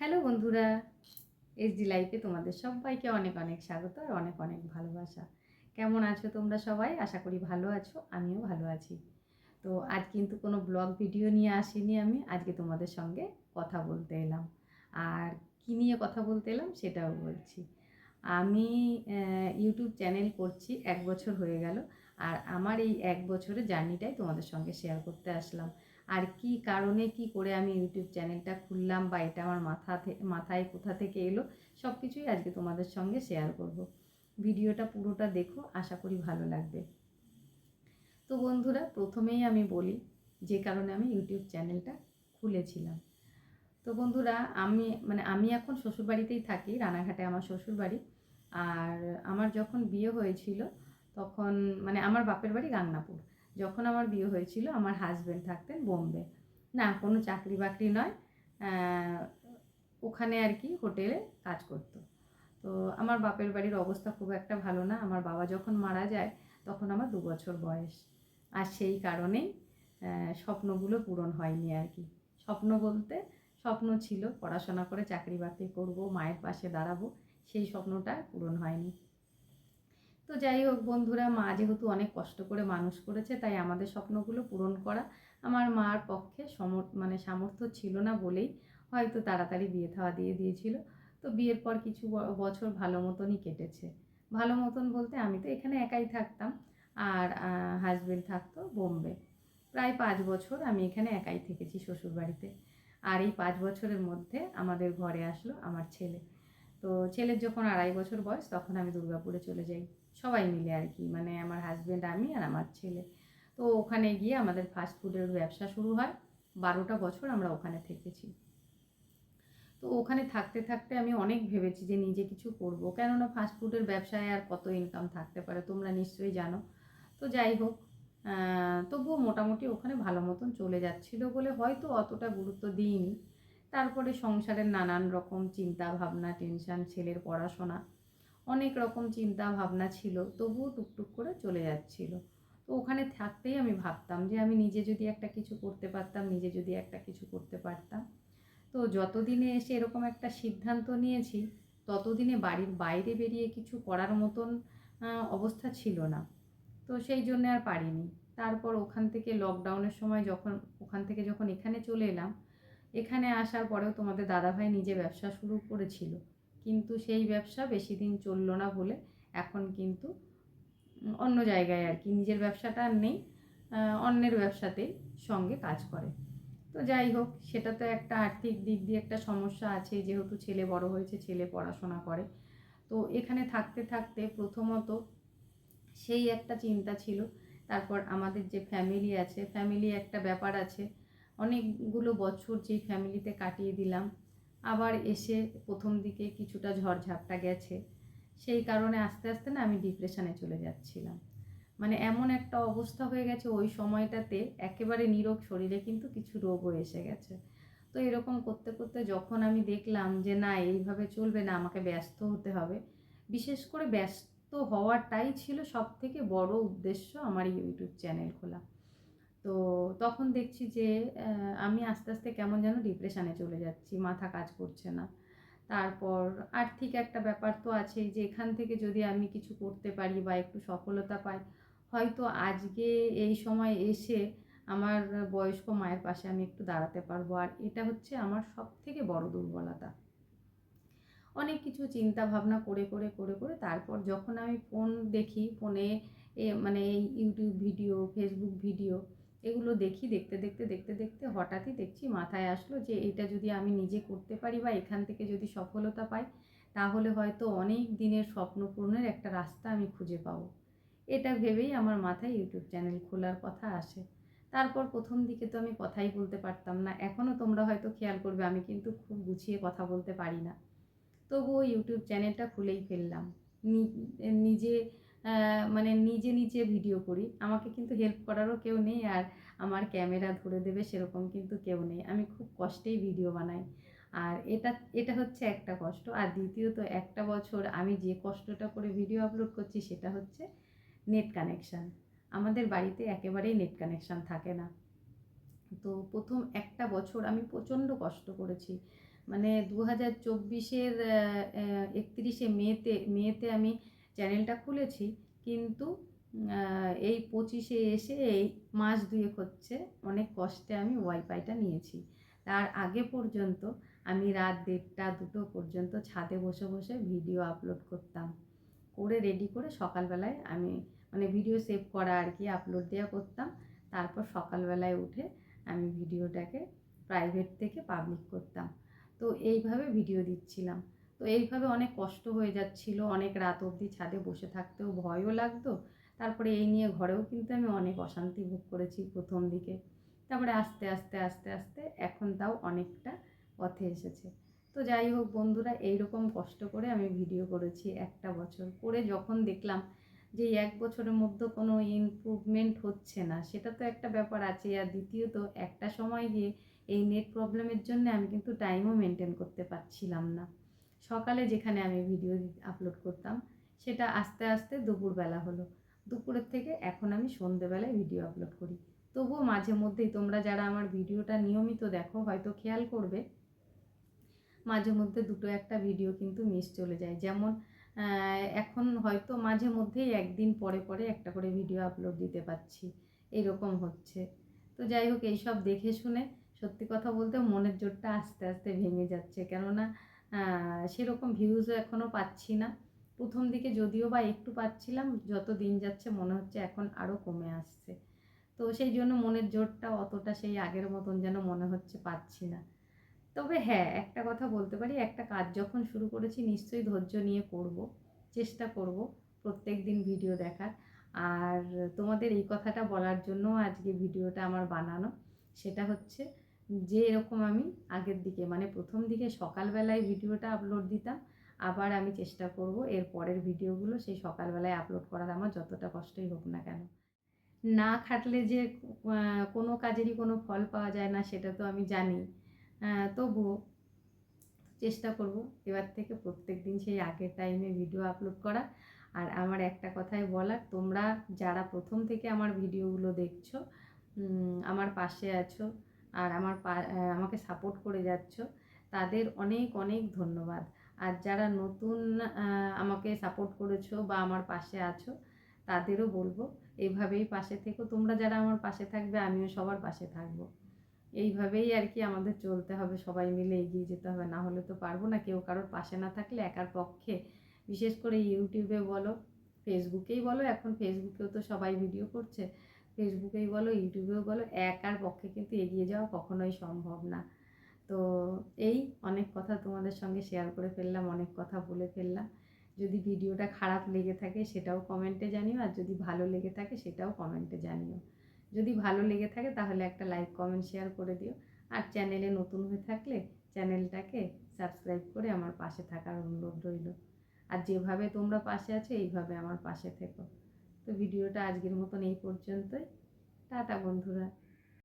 Hello বন্ধুরা SD লাইফে তোমাদের সবাইকে অনেক অনেক স্বাগত আর অনেক অনেক ভালোবাসা। কেমন আছো তোমরা সবাই? আশা করি ভালো আছো, আমিও ভালো আছি। তো আজ কিন্তু কোনো ব্লগ ভিডিও নিয়ে আসিনি আমি, আজকে তোমাদের সঙ্গে কথা বলতে এলাম। আর কী নিয়ে কথা বলতে এলাম সেটাও বলছি। আমি ইউটিউব চ্যানেল করছি, এক বছর হয়ে গেল। আর আমার এই এক বছরের জার্নিটাই তোমাদের সঙ্গে শেয়ার করতে আসলাম। আর কি কারণে, কি করে আমি ইউটিউব চ্যানেলটা খুললাম বা এটা আমার মাথা মাথায় কোথা থেকে এলো সব কিছুই আজকে তোমাদের সঙ্গে শেয়ার করব। ভিডিওটা পুরোটা দেখো, আশা করি ভালো লাগবে। তো বন্ধুরা, প্রথমেই আমি বলি যে কারণে আমি ইউটিউব চ্যানেলটা খুলেছিলাম। তো বন্ধুরা, আমি মানে আমি এখন শ্বশুরবাড়িতেই থাকি, রানাঘাটে আমার শ্বশুরবাড়ি। আর আমার যখন বিয়ে হয়েছিল, তখন মানে আমার বাপের বাড়ি গাংনাপুর যখন আমার বিয়ে হয়েছিল, আমার হাজব্যান্ড থাকতেন বোম্বে। না, কোনো চাকরি বাকরি নয় ওখানে আর কি হোটেলে কাজ করতো। তো আমার বাপের বাড়ির অবস্থা খুব একটা ভালো না। আমার বাবা যখন মারা যায়, তখন আমার দু বছর বয়স। আর সেই কারণেই স্বপ্নগুলো পূরণ হয়নি আর কি। স্বপ্ন বলতে স্বপ্ন ছিল, পড়াশোনা করে চাকরি বাকরি করব, মায়ের পাশে দাঁড়াবো, সেই স্বপ্নটা পূরণ হয়নি। তো যাই হোক বন্ধুরা, মা যেহেতু অনেক কষ্ট করে মানুষ করেছে, তাই আমাদের স্বপ্নগুলো পূরণ করা আমার মার পক্ষে সম মানে সামর্থ্য ছিল না বলেই হয়তো তাড়াতাড়ি বিয়ে থাওয়া দিয়ে দিয়েছিল। তো বিয়ের পর কিছু বছর ভালো মতনই কেটেছে। ভালো মতন বলতে আমি তো এখানে একাই থাকতাম আর হাজব্যান্ড থাকতো বোম্বে। প্রায় পাঁচ বছর আমি এখানে একাই থেকেছি শ্বশুরবাড়িতে। আর এই পাঁচ বছরের মধ্যে আমাদের ঘরে আসলো আমার ছেলে। তো ছেলের যখন আড়াই বছর বয়স তখন আমি দুর্গাপুরে চলে যাই। সবাই মিলে আর কি। মানে আমার হাজব্যান্ড আমি আর আমার ছেলে। তো ওখানে গিয়ে আমাদের ফাস্ট ফুডের ব্যবসা শুরু হয়। বারোটা বছর আমরা ওখানে থেকেছি। তো ওখানে থাকতে থাকতে আমি অনেক ভেবেছি যে নিজে কিছু করব। কেননা ফাস্ট ফুডের ব্যবসায় আর কত ইনকাম থাকতে পারে, তোমরা নিশ্চয়ই জানো। তো যাই হোক তবুও মোটামুটি ওখানে ভালো মতন চলে যাচ্ছিল বলে হয়তো অতটা গুরুত্ব দিইনি। তারপরে সংসারের নানান রকম চিন্তা ভাবনা টেনশান ছেলের পড়াশোনা অনেক রকম চিন্তা ভাবনা ছিল, তবুও টুকটুক করে চলে যাচ্ছিল। তো ওখানে থাকতেই আমি ভাবতাম যে আমি নিজে যদি একটা কিছু করতে পারতাম, নিজে যদি একটা কিছু করতে পারতাম। তো যতদিনে এসে এরকম একটা সিদ্ধান্ত নিয়েছি, ততদিনে বাড়ির বাইরে বেরিয়ে কিছু করার মতন অবস্থা ছিল না। তো সেই জন্য আর পারিনি। তারপর ওখান থেকে লকডাউনের সময় যখন, ওখান থেকে যখন এখানে চলে এলাম, এখানে আসার পরেও তোমাদের দাদাভাই নিজে ব্যবসা শুরু করেছিল। কিন্তু সেই ব্যবসা বেশি দিন চলল না বলে এখন কিন্তু অন্য জায়গায় আর কি। নিজের ব্যবসাটা আর নেই অন্যের ব্যবসাতেই সঙ্গে কাজ করে। তো যাই হোক, সেটা তো একটা আর্থিক দিক দিয়ে একটা সমস্যা আছে, যেহেতু ছেলে বড় হয়েছে, ছেলে পড়াশোনা করে। তো এখানে থাকতে থাকতে প্রথমত সেই একটা চিন্তা ছিল। তারপর আমাদের যে ফ্যামিলি আছে ফ্যামিলি একটা ব্যাপার আছে। অনেকগুলো বছর যেই ফ্যামিলিতে কাটিয়ে দিলাম আবার এসে প্রথম দিকে কিছুটা ঝড়ঝাপটা গেছে। সেই কারণে আস্তে আস্তে না আমি ডিপ্রেশনে চলে যাচ্ছিলাম। মানে এমন একটা অবস্থা হয়ে গেছে ওই সময়টাতে একেবারে নিরোগ শরীরে কিন্তু কিছু রোগও এসে গেছে। তো এরকম করতে করতে যখন আমি দেখলাম যে না, এইভাবে চলবে না, আমাকে ব্যস্ত হতে হবে, বিশেষ করে ব্যস্ত হওয়াটাই ছিল সব থেকে বড় উদ্দেশ্য আমার ইউটিউব চ্যানেল খোলা। তো তখন দেখছি যে আমি আস্তে আস্তে কেমন যেন ডিপ্রেশানে চলে যাচ্ছি, মাথা কাজ করছে না। তারপর আর্থিক একটা ব্যাপার তো আছেই যে, এখান থেকে যদি আমি কিছু করতে পারি বা একটু সফলতা পাই, হয়তো আজকে এই সময় এসে আমার বয়স্ক মায়ের পাশে আমি একটু দাঁড়াতে পারব। আর এটা হচ্ছে আমার সব থেকে বড় দুর্বলতা। অনেক কিছু চিন্তা ভাবনা করে করে করে করে তারপর যখন আমি ফোন দেখি ফোনে মানে এই ইউটিউব ভিডিও ফেসবুক ভিডিও এগুলো দেখি, দেখতে দেখতে দেখতে দেখতে হঠাৎই দেখছি মাথায় আসলো যে এটা যদি আমি নিজে করতে পারি বা এখান থেকে যদি সফলতা পাই, তাহলে হয়তো অনেক দিনের স্বপ্ন পূরণের একটা রাস্তা আমি খুঁজে পাবো। এটা ভেবেই আমার মাথায় ইউটিউব চ্যানেল খোলার কথা আসে। তারপর প্রথম দিকে তো আমি কথাই বলতে পারতাম না এখনও তোমরা হয়তো খেয়াল করবে আমি কিন্তু খুব গুছিয়ে কথা বলতে পারি না। তবুও ইউটিউব চ্যানেলটা খুলেই ফেললাম। নিজে মানে নিজে নিজে ভিডিও করি। আমাকে কিন্তু হেল্প করারও কেউ নেই আর আমার ক্যামেরা ধরে দেবে সেরকম কিন্তু কেউ নেই। আমি খুব কষ্টেই ভিডিও বানাই। আর এটা এটা হচ্ছে একটা কষ্ট। আর দ্বিতীয়ত, একটা বছর আমি যে কষ্টটা করে ভিডিও আপলোড করছি সেটা হচ্ছে নেট কানেকশান আমাদের বাড়িতে একেবারেই নেট কানেকশান থাকে না। তো প্রথম একটা বছর আমি প্রচণ্ড কষ্ট করেছি। মানে দু হাজার চব্বিশের একত্রিশে মেতে মেতে আমি চ্যানেলটা খুলেছি, কিন্তু এই পঁচিশে এসে এই মাস দুয়েক হচ্ছে অনেক কষ্টে আমি ওয়াইফাইটা নিয়েছি। তার আগে পর্যন্ত আমি রাত দেড়টা দুটো পর্যন্ত ছাদে বসে বসে ভিডিও আপলোড করতাম। করে রেডি করে সকালবেলায় আমি মানে ভিডিও সেভ করা আর কি আপলোড দেওয়া করতাম। তারপর সকালবেলায় উঠে আমি ভিডিওটাকে প্রাইভেট থেকে পাবলিক করতাম। তো এইভাবে ভিডিও দিচ্ছিলাম। তো এইভাবে অনেক কষ্ট হয়ে যাচ্ছিল। অনেক রাত অবধি ছাদে বসে থাকতেও ভয়ও লাগতো। তারপরে এই নিয়ে ঘরেও কিন্তু আমি অনেক অশান্তি ভোগ করেছি প্রথম দিকে। তারপরে আস্তে আস্তে আস্তে আস্তে এখন তাও অনেকটা পথে এসেছে। তো যাই হোক বন্ধুরা, এইরকম কষ্ট করে আমি ভিডিও করেছি একটা বছর। করে যখন দেখলাম যে এক বছরের মধ্যে কোনো ইমপ্রুভমেন্ট হচ্ছে না, সেটা তো একটা ব্যাপার আছে। আর দ্বিতীয়ত, একটা সময় গিয়ে এই নেট প্রবলেমের জন্য আমি কিন্তু টাইমও মেনটেন করতে পারছিলাম না। সকালে যেখানে আমি ভিডিও আপলোড করতাম, সেটা আস্তে আস্তে দুপুরবেলা হলো। দুপুরের থেকে এখন আমি সন্ধেবেলায় ভিডিও আপলোড করি। তবুও মাঝে মধ্যেই তোমরা যারা আমার ভিডিওটা নিয়মিত দেখো, হয়তো খেয়াল করবে, মাঝে মধ্যে দুটো একটা ভিডিও কিন্তু মিস চলে যায়। যেমন এখন হয়তো মাঝে মধ্যেই একদিন পরে পরে একটা করে ভিডিও আপলোড দিতে পারছি। এরকম হচ্ছে। তো যাই হোক, এইসব দেখে শুনে সত্যি কথা বলতে মনের জোরটা আস্তে আস্তে ভেঙে যাচ্ছে। কেননা সেরকম ভিউজও এখনও পাচ্ছি না। প্রথম দিকে যদিও বা একটু পাচ্ছিলাম, যত দিন যাচ্ছে মনে হচ্ছে এখন আরও কমে আসছে। তো সেই জন্য মনের জোরটা অতটা সেই আগের মতন যেন মনে হচ্ছে পাচ্ছি না। তবে হ্যাঁ একটা কথা বলতে পারি, একটা কাজ যখন শুরু করেছি নিশ্চয়ই ধৈর্য নিয়ে করব, চেষ্টা করব প্রত্যেক দিন ভিডিও দেখার। আর তোমাদের এই কথাটা বলার জন্য আজকে ভিডিওটা আমার বানানো। সেটা হচ্ছে যে এরকম আমি আগের দিকে মানে প্রথম দিকে সকালবেলায় ভিডিওটা আপলোড দিতাম, আবার আমি চেষ্টা করব এর পরের ভিডিওগুলো সেই সকালবেলায় আপলোড করার আমার যতটা কষ্টই হোক না কেন। না খাটলে যে কোনো কাজেরই কোনো ফল পাওয়া যায় না সেটা তো আমি জানি। তবুও চেষ্টা করব এবার থেকে প্রত্যেক দিন সেই আগের টাইমে ভিডিও আপলোড করা। আর আমার একটা কথাই বলার, তোমরা যারা প্রথম থেকে আমার ভিডিওগুলো দেখছ আমার পাশে আছো আর আমার আমাকে সাপোর্ট করে যাচ্ছ, তাদের অনেক অনেক ধন্যবাদ। আর যারা নতুন আমাকে সাপোর্ট করেছ বা আমার পাশে আছো, তাদেরও বলব এইভাবেই পাশে থেকো। তোমরা যারা আমার পাশে থাকবে, আমিও সবার পাশে থাকব। এইভাবেই আর কি আমাদের চলতে হবে, সবাই মিলে এগিয়ে যেতে হবে। না হলে তো পারব না কেউ। কারোর পাশে না থাকলে একার পক্ষে। বিশেষ করে ইউটিউবে বলো, ফেসবুকেই বলো, এখন ফেসবুকেও তো সবাই ভিডিও করছে। ফেসবুকেই বলো ইউটিউবেও বলো, একার পক্ষে কিন্তু এগিয়ে যাওয়া কখনোই সম্ভব না। তো এই অনেক কথা তোমাদের সঙ্গে শেয়ার করে ফেললাম, অনেক কথা বলে ফেললাম। যদি ভিডিওটা খারাপ লেগে থাকে সেটাও কমেন্টে জানিও, আর যদি ভালো লেগে থাকে সেটাও কমেন্টে জানিও। যদি ভালো লেগে থাকে তাহলে একটা লাইক কমেন্ট শেয়ার করে দিও। আর চ্যানেলে নতুন হয়ে থাকলে চ্যানেলটাকে সাবস্ক্রাইব করে আমার পাশে থাকার অনুরোধ রইল। আর যেভাবে তোমরা পাশে আছো, এইভাবে আমার পাশে থেকো। তো ভিডিওটা আজকের মতন এই পর্যন্তই। টাটা বন্ধুরা।